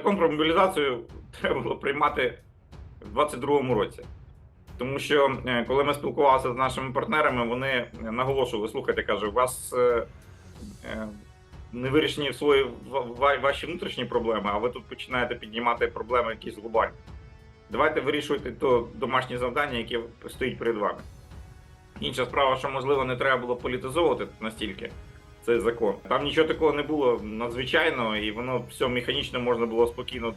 закон про мобілізацію треба було приймати в 22-му році. Тому що е, коли ми спілкувалися з нашими партнерами, вони наголошували: слухайте, каже, у вас е, е, не вирішені свої ва- ва- ваші внутрішні проблеми, а ви тут починаєте піднімати проблеми якісь глобальні. Давайте вирішуйте то домашні завдання, яке стоїть перед вами. Інша справа, що можливо не треба було політизовувати настільки цей закон. Там нічого такого не було надзвичайного, і воно все механічно можна було спокійно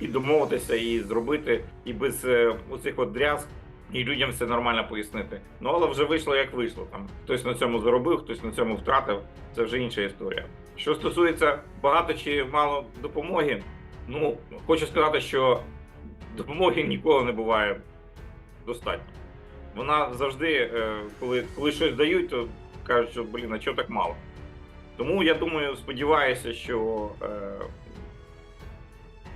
і домовитися, і зробити, і без е, оцих от дрязг, і людям все нормально пояснити. Ну але вже вийшло як вийшло. Там хтось на цьому заробив, хтось на цьому втратив. Це вже інша історія. Що стосується багато чи мало допомоги, ну хочу сказати, що допомоги ніколи не буває достатньо. Вона завжди, е, коли, коли щось дають, то кажуть, що блін, а чого так мало. Тому я думаю, сподіваюся, що е,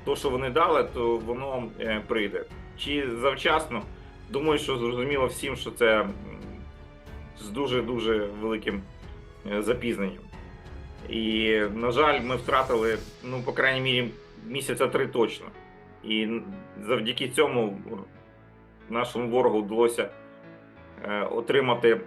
то, що вони дали, то воно е, прийде. Чи завчасно? Думаю, що зрозуміло всім, що це з дуже-дуже великим е, запізненням. І, на жаль, ми втратили, ну, по крайній мірі, місяця три точно. І завдяки цьому нашому ворогу вдалося е, отримати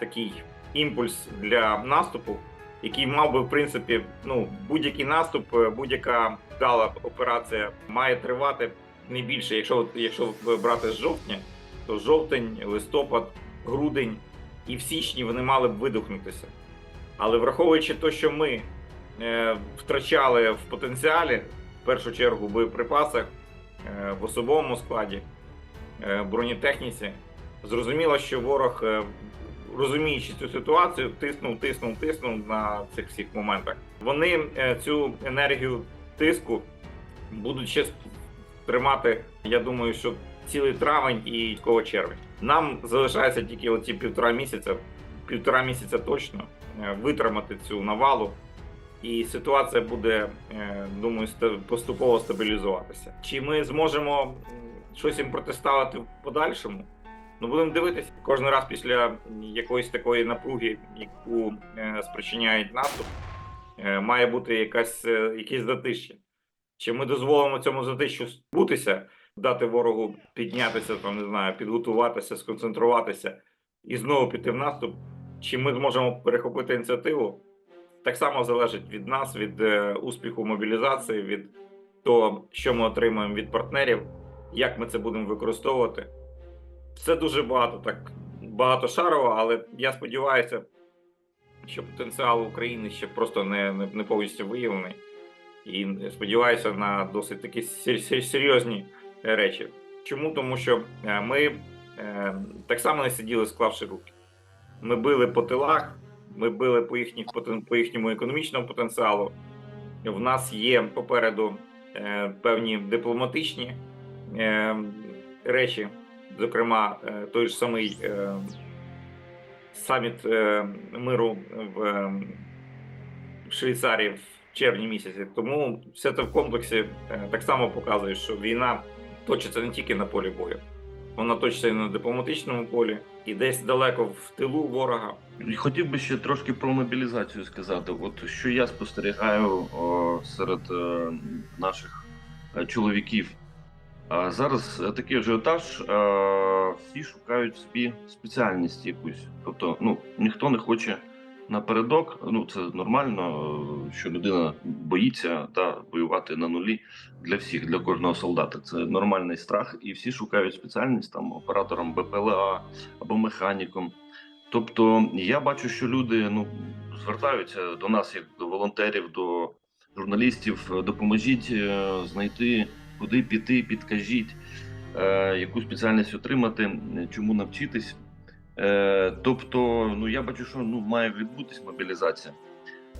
такий імпульс для наступу, який мав би, в принципі, ну, будь-який наступ, е, будь-яка вдала операція має тривати не більше. Якщо, якщо брати з жовтня, то жовтень, листопад, грудень і в січні вони мали б видохнутися. Але враховуючи те, що ми е, втрачали в потенціалі, в першу чергу в боєприпасах, е, в особовому складі, е, бронетехніці, зрозуміло, що ворог, е, розуміючи цю ситуацію, тиснув, тиснув, тиснув на цих всіх моментах. Вони е, цю енергію тиску будуть ще тримати, я думаю, що цілий травень і військово червень. Нам залишається тільки оці півтора місяця, півтора місяця точно е, витримати цю навалу. І ситуація буде, е, думаю, поступово стабілізуватися. Чи ми зможемо щось їм протиставити в подальшому? Ну, будемо дивитися. Кожен раз після якоїсь такої напруги, яку е, спричиняють наступ, е, має бути якась, е, якесь затишчя. Чи ми дозволимо цьому затищу збутися, дати ворогу піднятися, там, не знаю, підготуватися, сконцентруватися і знову піти в наступ? Чи ми зможемо перехопити ініціативу? Так само залежить від нас, від успіху мобілізації, від того, що ми отримуємо від партнерів, як ми це будемо використовувати. Все дуже багато, так багатошарово, але я сподіваюся, що потенціал України ще просто не, не, не повністю виявлений. І сподіваюся на досить такі сер- сер- серйозні речі. Чому? Тому що е, ми е, так само не сиділи, склавши руки. Ми били по тилах, ми били по, їхніх, по їхньому економічному потенціалу. В нас є попереду е, певні дипломатичні речі, зокрема, е, той ж самий е, саміт е, миру в Швейцарії в червні місяці. Тому все це в комплексі так само показує, що війна точиться не тільки на полі бою, вона точиться і на дипломатичному полі, і десь далеко в тилу ворога. Хотів би ще трошки про мобілізацію сказати. От що я спостерігаю о, серед е, наших чоловіків. Зараз е, такий ажіотаж, е, всі шукають собі спеціальність якусь. Тобто, ну ніхто не хоче напередок. Ну це нормально, е, що людина боїться та воювати на нулі для всіх, для кожного солдата. Це нормальний страх, і всі шукають спеціальність там оператором БПЛА або механіком. Тобто я бачу, що люди ну звертаються до нас як до волонтерів, до журналістів. Допоможіть знайти, куди піти, підкажіть, е, яку спеціальність отримати, чому навчитись. Е, тобто, ну я бачу, що ну має відбутись мобілізація.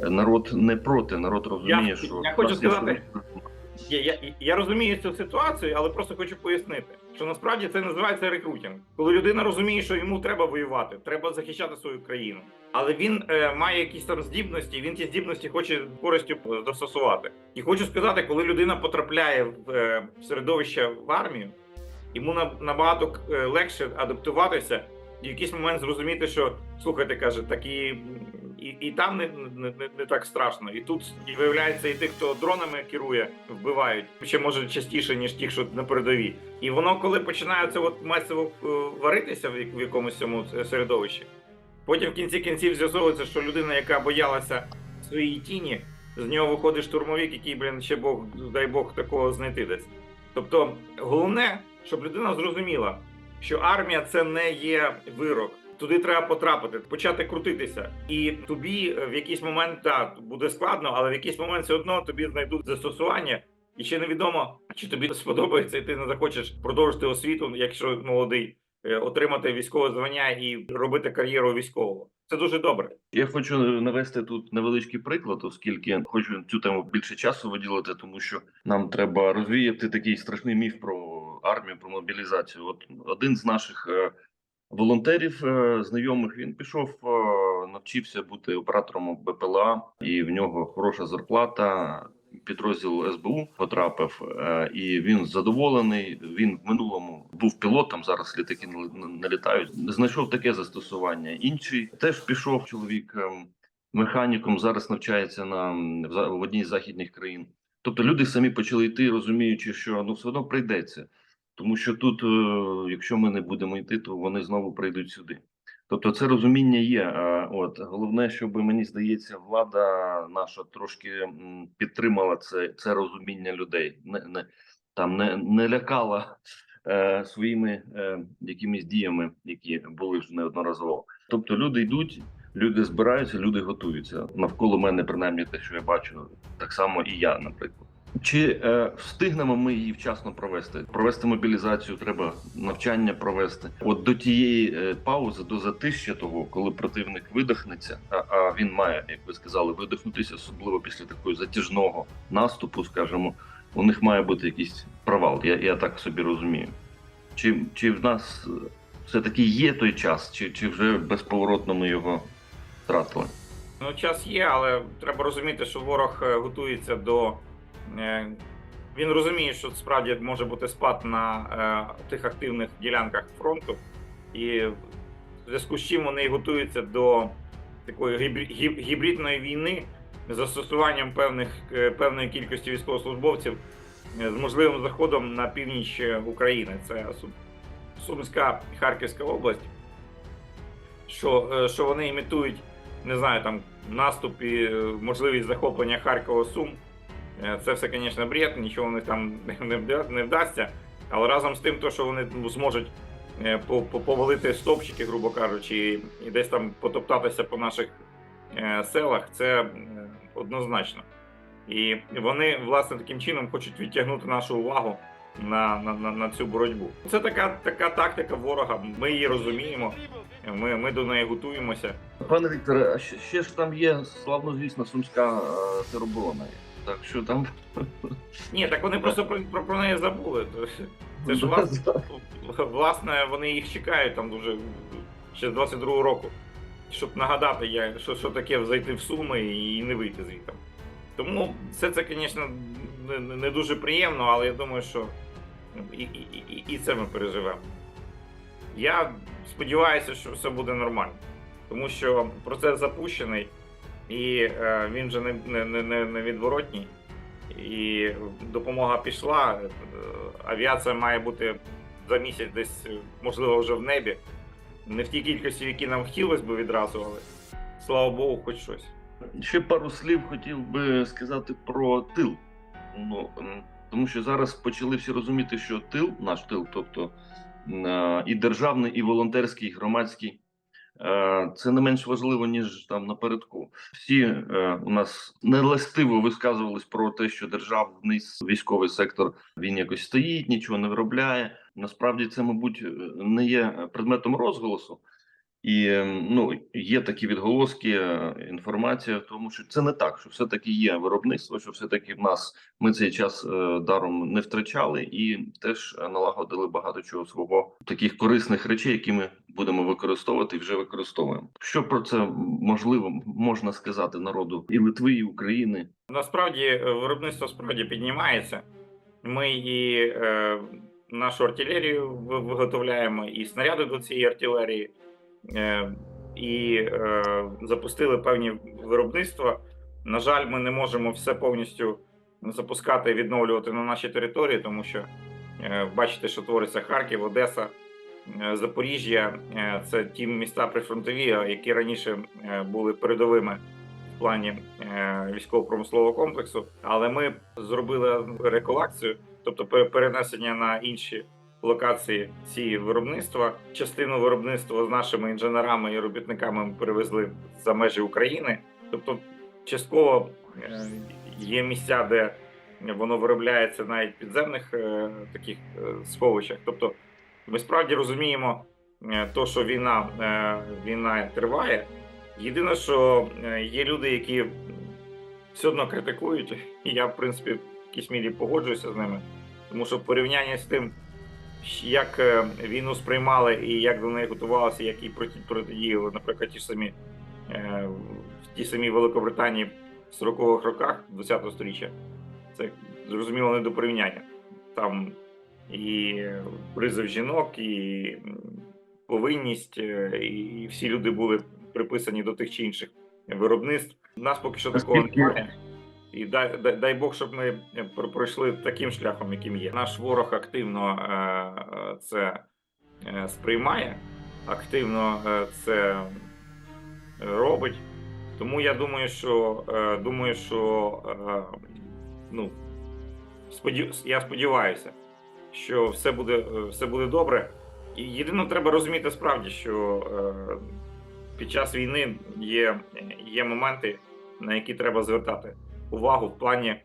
Народ не проти, народ розуміє, Я- що я хочу сказати, Я, я, я розумію цю ситуацію, але просто хочу пояснити, що насправді це називається рекрутинг. Коли людина розуміє, що йому треба воювати, треба захищати свою країну. Але він е, має якісь там здібності, він ті здібності хоче користю застосувати. І хочу сказати, коли людина потрапляє в, е, в середовище в армію, йому набагато е, легше адаптуватися і в якийсь момент зрозуміти, що слухайте, каже, так і, і, там не, не, не, так страшно. І тут і виявляється, і тих, хто дронами керує, вбивають ще може частіше, ніж ті, що на передовій. І воно, коли починає це от масово е, варитися в, якомусь цьому середовищі, потім в кінці кінців з'ясовується, що людина, яка боялася своєї тіні, з нього виходить штурмовик, який, блін, ще Бог, дай Бог, такого знайти десь. Тобто, головне, щоб людина зрозуміла, що армія це не є вирок. Туди треба потрапити, почати крутитися. І тобі в якийсь момент так буде складно, але в якийсь момент все одно тобі знайдуть застосування. І ще невідомо, чи тобі сподобається, і ти не захочеш продовжити освіту, якщо молодий, е, отримати військове звання і робити кар'єру військового. Це дуже добре. Я хочу навести тут невеличкий приклад, оскільки хочу цю тему більше часу виділити, тому що нам треба розвіяти такий страшний міф про армію, про мобілізацію. От один з наших е, волонтерів, е, знайомих, він пішов, е, навчився бути оператором БПЛА, і в нього хороша зарплата. Підрозділ СБУ потрапив, е, і він задоволений. Він в минулому був пілотом. Зараз літаки не літають. Знайшов таке застосування. Інший теж пішов чоловік механіком. Зараз навчається на в одній з західних країн. Тобто люди самі почали йти, розуміючи, що ну все одно прийдеться, тому що тут, е, якщо ми не будемо йти, то вони знову прийдуть сюди. Тобто, це розуміння є. а, От головне, щоб мені здається, влада наша трошки підтримала це, це розуміння людей, не, не там не, не лякала е, своїми е, якимись діями, які були вже неодноразово. Тобто, люди йдуть, люди збираються, люди готуються. Навколо мене, принаймні, те, що я бачу, так само і я, наприклад. Чи е, встигнемо ми її вчасно провести? Провести мобілізацію треба, навчання провести. От до тієї е, паузи, до затища того, коли противник видихнеться, а, а він має, як ви сказали, видихнутися, особливо після такого затяжного наступу, скажімо, у них має бути якийсь провал. Я, я так собі розумію. Чи, чи в нас е, все-таки є той час, чи, чи вже безповоротно ми його втратили? Ну, час є, але треба розуміти, що ворог е, готується до. Е, Він розуміє, що справді може бути спад на е, тих активних ділянках фронту, і в зв'язку з чим вони готуються до такої гібридної війни з застосуванням певних, е, певної кількості військовослужбовців з можливим заходом на північ України. Це Сумська Харківська область. Що, що вони імітують не знаю, там наступ і можливість захоплення Харкова Сум. Е, Це все, звісно, бред, нічого у них там не вда- не вдасться. Але разом з тим, то, що вони зможуть е, по- по- повалити стовпчики, грубо кажучи, і- десь там потоптатися по наших е, селах, це однозначно. І вони, власне, таким чином хочуть відтягнути нашу увагу на, на, на, на цю боротьбу. Це така, така тактика ворога. Ми її розуміємо, ми, ми до неї готуємося. Пане Вікторе, а ще, ж там є славнозвісна сумська е, тероборона. Так що там Ні, так вони просто про, про, про неї забули. Це ж власне, власне, вони їх чекають там дуже ще з 22-го року, щоб нагадати, я, що, що таке зайти в Суми і не вийти звідти. Тому все це, звісно, не, не дуже приємно, але я думаю, що і, і, і, і це ми переживемо. Я сподіваюся, що все буде нормально, тому що процес запущений і е, він вже не, не, не, не відворотній і допомога пішла. Е, Авіація має бути за місяць десь, е, можливо, вже в небі. Не в тій кількості, в якій нам хотілося б відразу, але слава Богу, хоч щось. ще пару слів хотів би сказати про тил. Ну тому що зараз почали всі розуміти, що тил, наш тил, тобто і державний, і волонтерський, і громадський. Е, Це не менш важливо ніж там напередку. Всі е, у нас нелестиво висказувались про те, що державний військовий сектор він якось стоїть, нічого не виробляє. Насправді це, мабуть, е, не є предметом розголосу. І ну є такі відголоски, е, інформація в тому, що це не так, що все таки є виробництво, що все таки в нас ми цей час е, даром не втрачали, і теж е, налагодили багато чого свого таких корисних речей, які ми будемо використовувати і вже використовуємо. Що про це можливо можна сказати народу і Литви, і України? Насправді виробництво справді піднімається. Ми і е, нашу артилерію ви- виготовляємо, і снаряди до цієї артилерії. Е, і е, запустили певні виробництва. На жаль, ми не можемо все повністю запускати і відновлювати на нашій території, тому що е, бачите, що твориться Харків, Одеса, Запоріжжя. Це ті міста прифронтові, які раніше були передовими в плані військово-промислового комплексу. Але ми зробили реколакцію, тобто перенесення на інші локації ці виробництва. Частину виробництва з нашими інженерами і робітниками ми перевезли за межі України. Тобто, частково е, є місця, де воно виробляється навіть підземних е, таких е, сховищах. Тобто, ми справді розуміємо, то, що війна, війна триває. Єдине, що є люди, які все одно критикують, і я, в принципі, в якійсь мірі погоджуюся з ними. Тому що в порівнянні з тим, як е, війну сприймали і як до неї готувалися, як їй проти- протидіяли, наприклад, ті ж самі е, в тій самій Великобританії в 40-х роках 20-го сторіччя, це зрозуміло не до порівняння. Там і призов жінок, і повинність, е, і всі люди були приписані до тих чи інших виробництв. У нас поки що такого немає. І дай, дай, Бог, щоб ми е, пройшли таким шляхом, яким є. Наш ворог активно е, це е, сприймає, активно це робить. Тому я думаю, що думаю, що ну, я сподіваюся, що все буде, все буде добре. І єдине, треба розуміти справді, що під час війни є, є моменти, на які треба звертати увагу в плані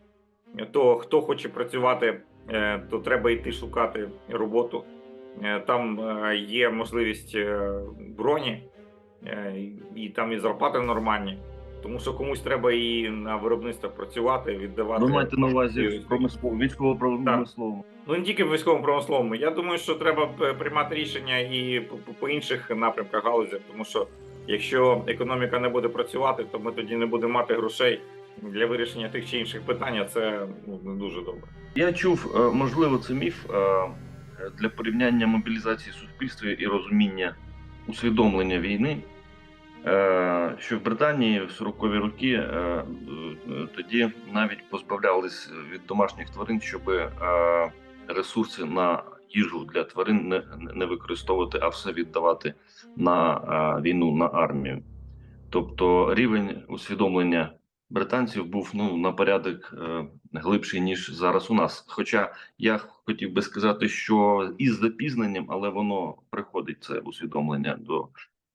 того, хто хоче працювати, е, то треба йти шукати роботу. Е, Там е, є можливість броні, і- там і зарплати нормальні. Тому що комусь треба і на виробництвах працювати, віддавати. Ви маєте на увазі можливості. військово-промислово. Ну не тільки в військовому промисловому. Я думаю, що треба приймати рішення і по, інших напрямках галузях, тому що якщо економіка не буде працювати, то ми тоді не будемо мати грошей для вирішення тих чи інших питань. Це ну, не дуже добре. Я чув, е, можливо, це міф е, для порівняння мобілізації суспільства і розуміння усвідомлення війни. е, Що в Британії в 40-ві роки тоді навіть позбавлялись від домашніх тварин, щоб ресурси на їжу для тварин не, не використовувати, а все віддавати на е, війну на армію. Тобто рівень усвідомлення британців був ну на порядок е, глибший ніж зараз у нас. Хоча я хотів би сказати, що із запізненням, але воно приходить це усвідомлення до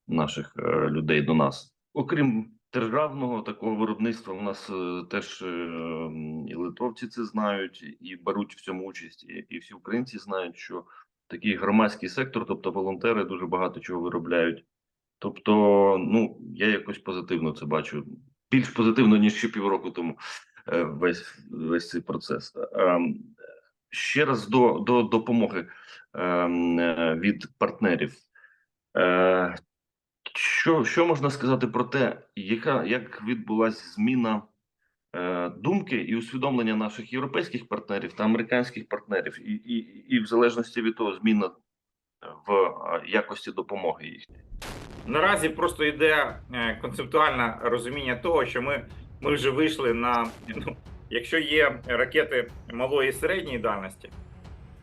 наших е, людей, до нас. Окрім державного такого виробництва, у нас е, теж е, і литовці це знають, і беруть в цьому участь, і, і всі українці знають, що такий громадський сектор, тобто волонтери, дуже багато чого виробляють. Тобто, ну я якось позитивно це бачу. Більш позитивно, ніж ще півроку тому е, весь весь цей процес. Ем, Ще раз до, до допомоги ем, від партнерів. Е, Що, що можна сказати про те, яка як відбулася зміна е, думки і усвідомлення наших європейських партнерів та американських партнерів, і, і, і в залежності від того, зміна в е, якості допомоги їхньої? Наразі просто йде е, концептуальне розуміння того, що ми, ми вже вийшли на ну, якщо є ракети малої і середньої дальності,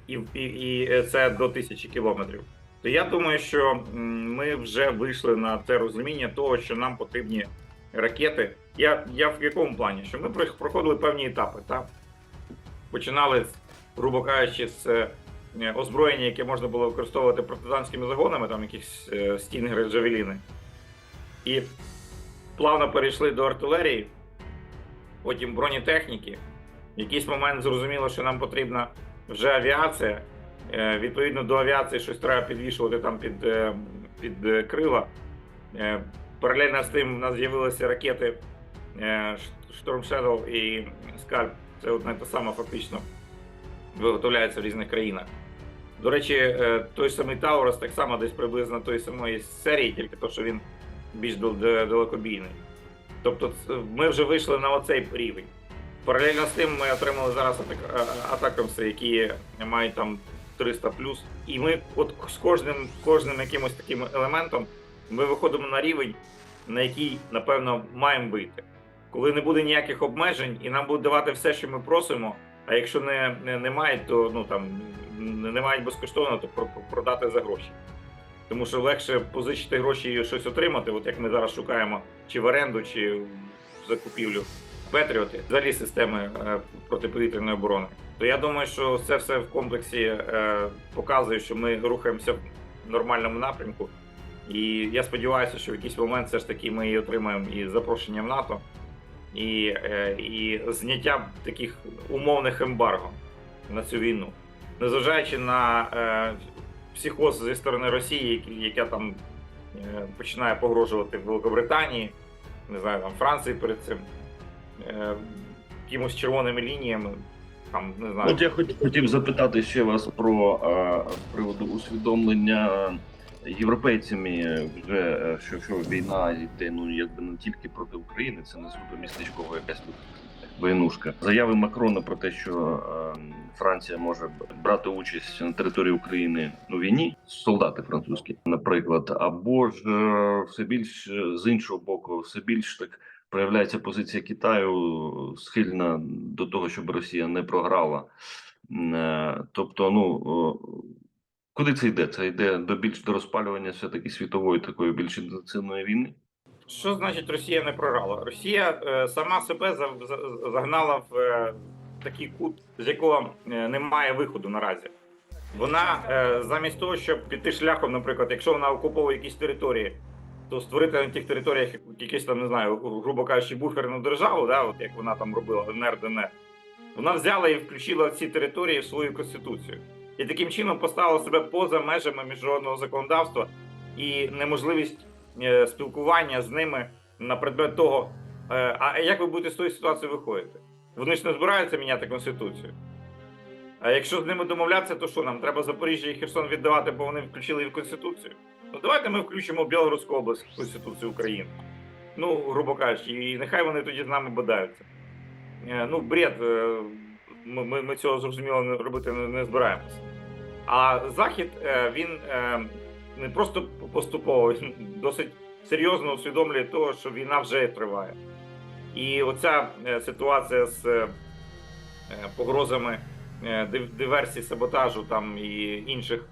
і, і, і це до тисячі кілометрів, то я думаю, що ми вже вийшли на те розуміння того, що нам потрібні ракети. Я, я в якому плані? Що ми проходили певні етапи, так? Починали, грубо кажучи, з е, озброєння, яке можна було використовувати партизанськими загонами, там якісь е, стінгери, джавеліни. І плавно перейшли до артилерії, потім бронетехніки. В якийсь момент зрозуміло, що нам потрібна вже авіація. Е, Відповідно до авіації щось треба підвішувати там під, е, під е, крила. Паралельно з тим у нас з'явилися ракети Storm Shadow і Scalp. Це одне те саме фактично виготовляється в різних країнах. До речі, той самий Таурус так само десь приблизно тої самої серії, тільки то, що він більш далекобійний. Тобто, ми вже вийшли на оцей рівень. Паралельно з тим ми отримали зараз атак, атакамси, які мають там 300 І ми от з кожним, кожним якимось таким елементом Ми виходимо на рівень, на який, напевно, маємо вийти. Коли не буде ніяких обмежень і нам будуть давати все, що ми просимо. А якщо не, не, не мають, то ну там не, не мають безкоштовно, то про- про- продати за гроші. Тому що легше позичити гроші і щось отримати, от як ми зараз шукаємо, чи в оренду, чи в закупівлю Петріоти, взагалі системи е, протиповітряної оборони. То я думаю, що це все в комплексі е, показує, що ми рухаємося в нормальному напрямку. І я сподіваюся, що в якийсь момент все ж таки ми і отримаємо і запрошення в НАТО, і, е, і зняття таких умовних ембарго на цю війну, незважаючи на психоз зі сторони Росії, яка там починає погрожувати Великобританії, не знаю, там Франції перед цим, е, якимось червоними лініями. Там не знаю. От я хот- хотів запитати ще вас про е, приводу усвідомлення європейцями, вже е, що, що війна йде ну якби не тільки проти України, це не суто містечкова якась тут войнушка. Заяви Макрона про те, що е, Франція може брати участь на території України у війні, солдати французькі, наприклад, або ж е, все більш з іншого боку, все більш так проявляється позиція Китаю схильна до того, щоб Росія не програла. Е, Тобто, ну куди це йде? Це йде до більш до розпалювання все-таки світової такої більш інтенсивної війни. Що значить Росія не програла? Росія е, сама себе за- за- загнала в е, такий кут, з якого немає виходу наразі. Вона замість того, щоб піти шляхом, наприклад, якщо вона окуповує якісь території, то створити на тих територіях якийсь там, не знаю, грубо кажучи, буферну державу, да, от як вона там робила НР, ДНР, вона взяла і включила ці території в свою конституцію. І таким чином поставила себе поза межами міжнародного законодавства і неможливість е, спілкування з ними на предмет того, е, а як ви будете з тої ситуації виходити? Вони ж не збираються міняти конституцію. А якщо з ними домовлятися, то що нам треба Запоріжжя і Херсон віддавати, бо вони включили їх в конституцію? Ну давайте ми включимо Білгородську область в Конституцію України. Ну, грубо кажучи, і нехай вони тоді з нами бодаються. Е, Ну, бред, е, ми, ми, ми цього зрозуміло робити не, не збираємося. А Захід е, він не просто поступово, він досить серйозно усвідомлює того, що війна вже триває. І оця ситуація з погрозами диверсій, саботажу там і інших,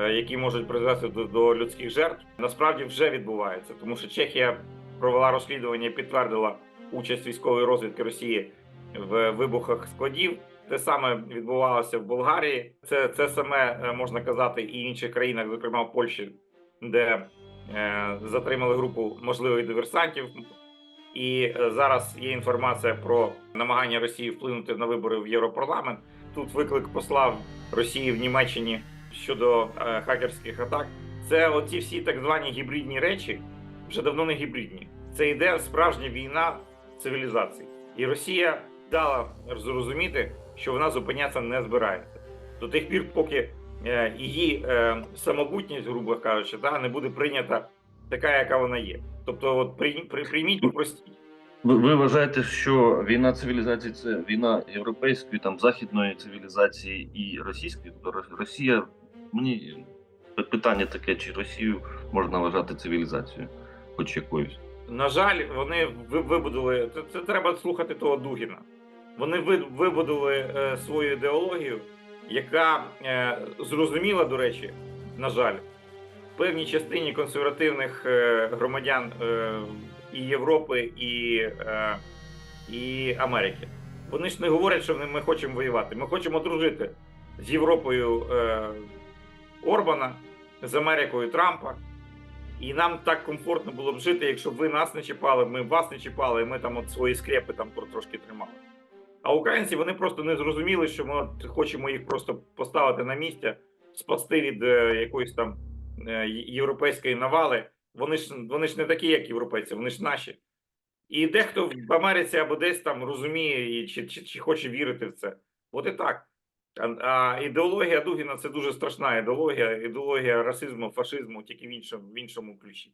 які можуть призвести до, до людських жертв, насправді вже відбувається, тому що Чехія провела розслідування і підтвердила участь військової розвідки Росії в вибухах складів. Те саме відбувалося в Болгарії. Це, це саме е, можна казати і в інших країнах, зокрема в Польщі, де е, затримали групу можливих диверсантів. І е, зараз є інформація про намагання Росії вплинути на вибори в Європарламент. Тут виклик послав Росії в Німеччині щодо е, хакерських атак. Це оці всі так звані гібридні речі вже давно не гібридні. Це йде справжня війна цивілізацій. І Росія дала зрозуміти, що вона зупинятися не збирається. До тих пір, поки е, її е, самобутність, грубо кажучи, та, не буде прийнята така, яка вона є. Тобто, от при, при, прийміть і простіть. Ви, ви вважаєте, що війна цивілізацій це війна європейської, там західної цивілізації і російської? Тобто Ро- Росія мені питання таке, чи Росію можна вважати цивілізацією, хоч якоюсь. На жаль, вони ви- вибудували. Це, це треба слухати того Дугіна. Вони ви- вибудували е, свою ідеологію, яка е, зрозуміла, до речі, на жаль, певній частині консервативних е, громадян е, і Європи, і, е, і Америки. Вони ж не говорять, що ми хочемо воювати. Ми хочемо дружити з Європою е, Орбана, з Америкою Трампа. І нам так комфортно було б жити, якщо б ви нас не чіпали, ми вас не чіпали, і ми там от свої скрепи там трошки тримали. А українці вони просто не зрозуміли, що ми от хочемо їх просто поставити на місце, спасти від е, якоїсь там е, європейської навали. Вони ж вони ж не такі, як європейці, вони ж наші. І дехто в Америці або десь там розуміє і чи, чи, чи хоче вірити в це. От і так. А, ідеологія Дугіна це дуже страшна ідеологія, ідеологія расизму, фашизму, тільки в іншому, в іншому ключі.